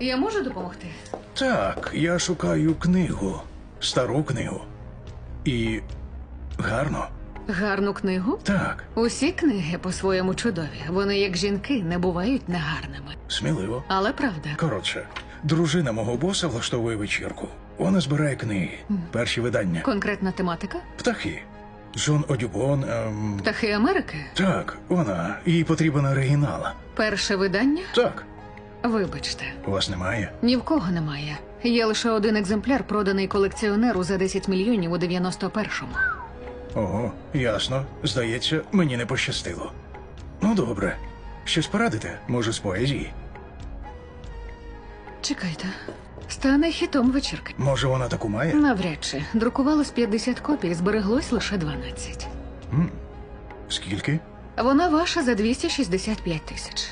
Я можу допомогти? Так, я шукаю книгу, стару книгу. І гарно. Гарну книгу? Так, Усі книги по-своєму чудові. Вони, як жінки, не бувають негарними. сміливо. Але правда, Коротше, дружина мого боса влаштовує вечірку. Вона збирає книги, перші видання. конкретна тематика? Птахи. Джон Одюбон. Ем... Птахи Америки? Так, вона. Їй потрібен оригінал. Перше видання? Так, Вибачте, у вас немає? ні в кого немає. Є лише один екземпляр, проданий колекціонеру за 10 мільйонів у 91-му. Ого, ясно. Здається, мені не пощастило. Ну, добре. Щось порадите? Може, з поезії? Чекайте, стане хітом вечірки. Може, вона таку має? Навряд чи друкувалось 50 копій, збереглось лише 12. Скільки? Вона ваша за 265 тисяч.